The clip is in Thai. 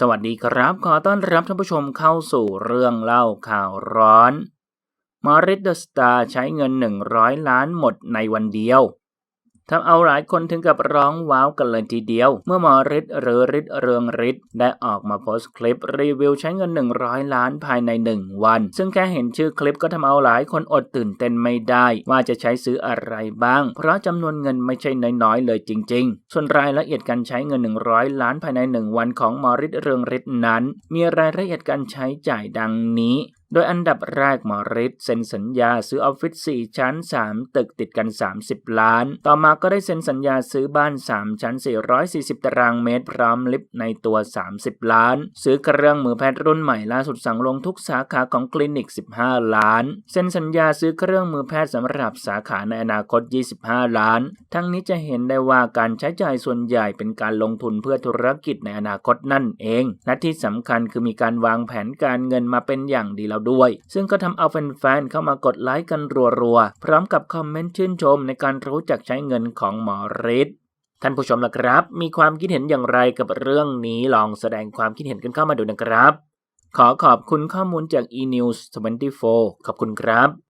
สวัสดีครับ ขอต้อนรับท่านผู้ชมเข้าสู่เรื่องเล่าข่าวร้อน มอริสเดอะสตาร์ใช้เงิน 100 ล้านหมดในวันเดียว ทำเอาหลายคนถึงกับร้องว้าวกันเลยทีเดียว เมื่อมอริสหรือริสเรืองริสได้ออกมาโพสต์คลิปรีวิวใช้เงิน 100 ล้านภายใน 1 วัน ซึ่งแค่เห็นชื่อคลิปก็ทำเอาหลายคนอดตื่นเต้นไม่ได้ ว่าจะใช้ซื้ออะไรบ้าง เพราะจำนวนเงินไม่ใช่น้อยๆเลยจริง ๆ ส่วนรายละเอียดการใช้เงิน 100 ล้านภายใน 1 วันของมอริสเรืองริสนั้น มีรายละเอียดการใช้จ่ายดังนี้ โดยอันดับแรกหมอฤทธิ์เซ็นสัญญาซื้อออฟฟิศ4 ชั้น 3 ตึกติดกัน 30 ล้าน ต่อมาก็ได้เซ็นสัญญาซื้อบ้าน 3 ชั้น 440 ตารางเมตร พร้อมลิฟต์ในตัว 30 ล้าน ซื้อเครื่องมือแพทย์รุ่นใหม่ล่าสุดสั่งลงทุกสาขาของคลินิก 15 ล้าน เซ็นสัญญาซื้อเครื่องมือแพทย์สำหรับสาขาในอนาคต 25 ล้าน ทั้งนี้จะเห็นได้ว่าการใช้จ่ายส่วนใหญ่เป็นการลงทุนเพื่อธุรกิจในอนาคตนั่นเอง และที่สำคัญคือมีการวางแผนการเงินมาเป็นอย่างดีแล้วด้วย ซึ่งก็ทำเอาแฟนๆเข้ามากดไลค์กันรัวๆ พร้อมกับคอมเมนต์ชื่นชมในการรู้จักใช้เงินของหมอฤทธิ์ท่านผู้ชมล่ะครับ มีความคิดเห็นอย่างไรกับเรื่องนี้ลองแสดงความคิดเห็นกันเข้ามาดูนะครับ ขอขอบคุณข้อมูลจาก eNews 24 ขอบคุณครับ